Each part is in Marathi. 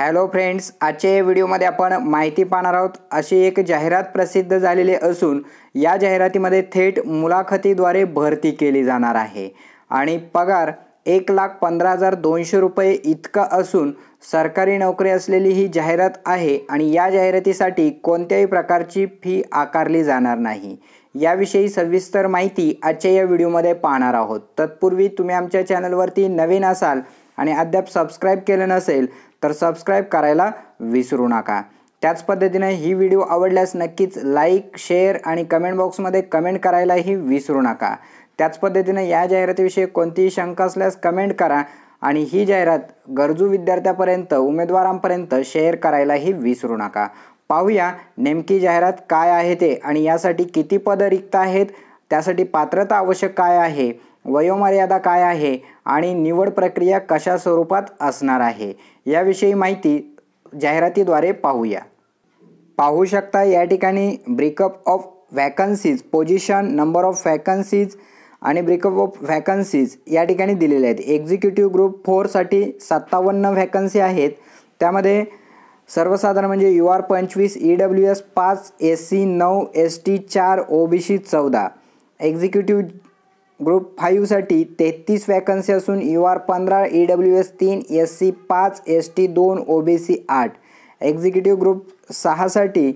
हॅलो फ्रेंड्स आजच्या या व्हिडिओमध्ये आपण माहिती पाहणार आहोत अशी एक जाहिरात प्रसिद्ध झालेली असून या जाहिरातीमध्ये थेट मुलाखतीद्वारे भरती केली जाणार आहे. आणि पगार एक लाख पंधरा हजार दोनशे रुपये इतका असून सरकारी नोकरी असलेली ही जाहिरात आहे आणि या जाहिरातीसाठी कोणत्याही प्रकारची फी आकारली जाणार नाही. याविषयी सविस्तर माहिती आजच्या या व्हिडिओमध्ये पाहणार आहोत. तत्पूर्वी तुम्ही आमच्या चॅनलवरती नवीन असाल आणि अद्याप सबस्क्राईब केलं नसेल तर सबस्क्राईब करायला विसरू नका. त्याच पद्धतीने ही व्हिडिओ आवडल्यास नक्कीच लाईक शेअर आणि कमेंट बॉक्समध्ये कमेंट करायलाही विसरू नका. त्याच पद्धतीने या जाहिरातीविषयी कोणतीही शंका असल्यास कमेंट करा आणि ही जाहिरात गरजू विद्यार्थ्यापर्यंत उमेदवारांपर्यंत शेअर करायलाही विसरू नका. पाहूया नेमकी जाहिरात काय आहे ते आणि यासाठी किती पदं रिक्त आहेत त्यासाठी पात्रता आवश्यक काय आहे वयोमर्यादा काय आहे आणि निवड प्रक्रिया कशा स्वरूपात असणार आहे याविषयी माहिती जाहिरातीद्वारे पाहूया. पाहू शकता या ठिकाणी breakup of vacancies position number of vacancies आणि ब्रेकअप ऑफ व्हॅकन्सीज या ठिकाणी दिलेले आहेत. एक्झिक्युटिव्ह ग्रुप फोरसाठी सत्तावन्न व्हॅकन्सी आहेत. त्यामध्ये सर्वसाधारण म्हणजे यू आर पंचवीस ई डब्ल्यू एस पाच एस सी नऊ एस टी चार ओ बी सी चौदा. एक्झिक्युटिव्ह ग्रुप फाईव्हसाठी तेहतीस वॅकन्सी असून यू आर पंधरा ई डब्ल्यू एस तीन एस सी पाच एस टी दोन ओ बी सी आठ. एक्झिक्युटिव्ह ग्रुप सहासाठी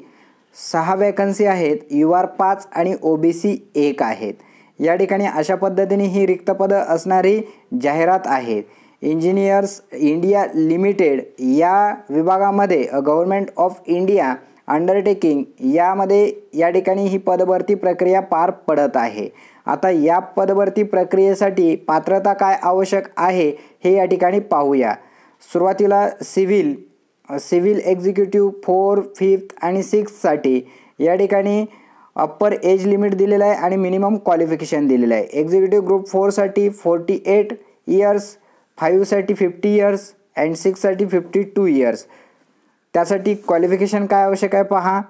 सहा वॅकन्सी आहेत यू आर पाच आणि ओ बी सी एक आहेत. या ठिकाणी अशा पद्धतीने ही रिक्त पदं असणारी जाहिरात आहेत. इंजिनियर्स इंडिया लिमिटेड या विभागामध्ये गव्हर्मेंट ऑफ इंडिया अंडरटेकिंग यामध्ये या ठिकाणी ही पदभरती प्रक्रिया पार पडत आहे. आता या पदभरती प्रक्रियेसाठी पात्रता काय आवश्यक आहे हे या ठिकाणी पाहूया. सुरुवातीला civil civil executive four fifth आणि सिक्ससाठी या ठिकाणी अप्पर एज लिमिट दिलेलं आहे आणि मिनिमम क्वालिफिकेशन दिलेलं आहे. एक्झिक्युटिव्ह ग्रुप फोरसाठी फोर्टी एट इयर्स फाईव्हसाठी फिफ्टी इयर्स अँड सिक्ससाठी फिफ्टी टू इयर्स त्यासाठी क्वालिफिकेशन काय आवश्यक आहे पहा.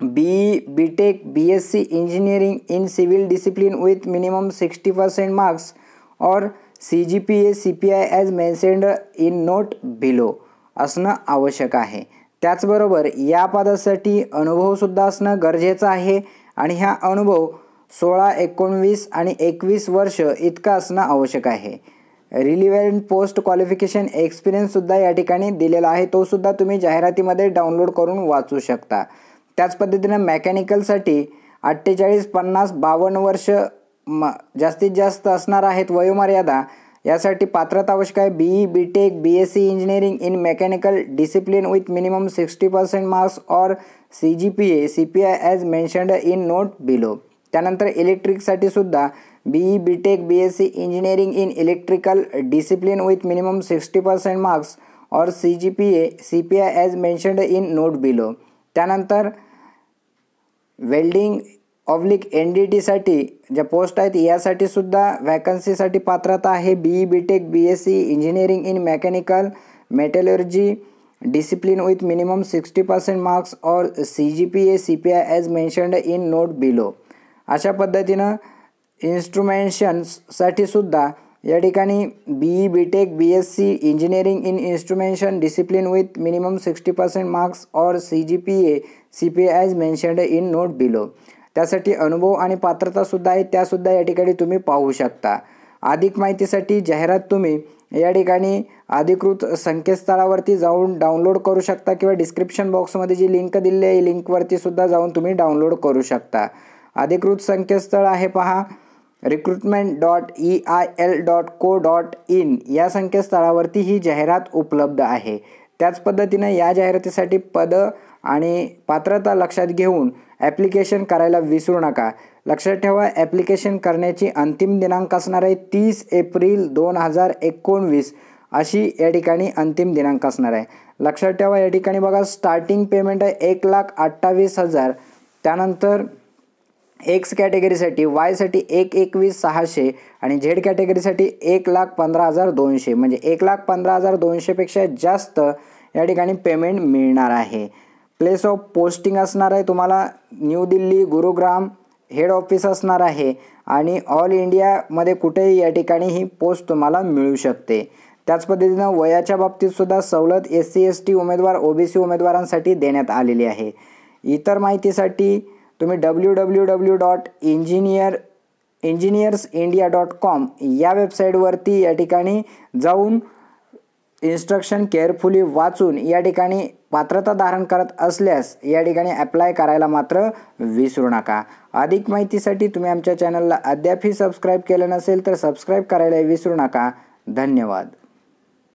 B B tech B S C engineering in civil discipline with minimum sixty percent marks और C G P A C P I as mentioned in note below असणं आवश्यक आहे. त्याचबरोबर या पदासाठी अनुभवसुद्धा असणं गरजेचं आहे आणि हा अनुभव सोळा एकोणवीस आणि एकवीस वर्ष इतका असणं आवश्यक आहे. रिलिव्हंट पोस्ट क्वालिफिकेशन एक्सपिरियन्ससुद्धा या ठिकाणी दिलेला आहे. तो सुद्धा तुम्ही जाहिरातीमध्ये डाउनलोड करून वाचू शकता. त्याच पद्धतीनं मेकॅनिकलसाठी अठ्ठेचाळीस पन्नास बावन्न वर्ष म जास्तीत जास्त असणार आहेत वयोमर्यादा. यासाठी पात्रता आवश्यक आहे. B E B tech B S C engineering in mechanical discipline with minimum sixty percent marks और C G P A C P I as mentioned in note below त्यानंतर इलेक्ट्रिकसाठी सुद्धा B E B tech B S C engineering in electrical discipline with minimum sixty percent marks और C G P A C P I as mentioned in note below त्यानंतर वेल्डिंग ऑब्लिक एन डी टीसाठी ज्या पोस्ट आहेत यासाठी सुद्धा वॅकन्सीसाठी पात्रता आहे B E B tech B S C engineering in mechanical metallurgy discipline with minimum sixty percent marks और C G P A C P I as mentioned in note below अशा पद्धतीनं इन्स्ट्रुमेंशन्ससाठी सुद्धा या ठिकाणी B E B tech B S C engineering in instrumentation discipline with minimum sixty percent marks और C G P A C P as mentioned in note below त्यासाठी अनुभव आणि पात्रतासुद्धा आहे त्यासुद्धा या ठिकाणी तुम्ही पाहू शकता. अधिक माहितीसाठी जाहिरात तुम्ही या ठिकाणी अधिकृत संकेतस्थळावरती जाऊन डाउनलोड करू शकता किंवा डिस्क्रिप्शन बॉक्समध्ये जी लिंक दिली आहे लिंकवरती सुद्धा जाऊन तुम्ही डाउनलोड करू शकता. अधिकृत संकेतस्थळ आहे पहा. Recruitment dot E I L dot co dot in या संकेतस्थळावरती ही जाहिरात उपलब्ध आहे. त्याच पद्धतीनं या जाहिरातीसाठी पदं आणि पात्रता लक्षात घेऊन ॲप्लिकेशन करायला विसरू नका. लक्षात ठेवा ॲप्लिकेशन करण्याची अंतिम दिनांक असणार आहे तीस एप्रिल दोन हजार एकोणवीस. अशी या ठिकाणी अंतिम दिनांक असणार आहे. लक्षात ठेवा या ठिकाणी बघा स्टार्टिंग पेमेंट आहे एक लाख अठ्ठावीस हजार. त्यानंतर एक्स कॅटेगरीसाठी वायसाठी एक एकवीस सहाशे आणि झेड कॅटेगरीसाठी एक लाख पंधरा हजार दोनशे. म्हणजे एक लाख पंधरा हजार दोनशेपेक्षा जास्त या ठिकाणी पेमेंट मिळणार आहे. प्लेस ऑफ पोस्टिंग असणार आहे तुम्हाला. New Delhi Gurugram head office असणार आहे. आणि ऑल इंडियामध्ये कुठेही या ठिकाणी ही पोस्ट तुम्हाला मिळू शकते. त्याच पद्धतीनं वयाच्या बाबतीतसुद्धा सवलत एस सी एस टी उमेदवार ओ बी सी उमेदवारांसाठी देण्यात आलेली आहे. इतर माहितीसाठी तुम्ही W W W dot engineer engineers India dot com या वेबसाईटवरती या ठिकाणी जाऊन इन्स्ट्रक्शन केअरफुली वाचून या ठिकाणी पात्रता धारण करत असल्यास या ठिकाणी अप्लाय करायला मात्र विसरू नका. अधिक माहितीसाठी तुम्ही आमच्या चॅनलला अद्यापही सबस्क्राईब केलं नसेल तर सबस्क्राईब करायला विसरू नका. धन्यवाद.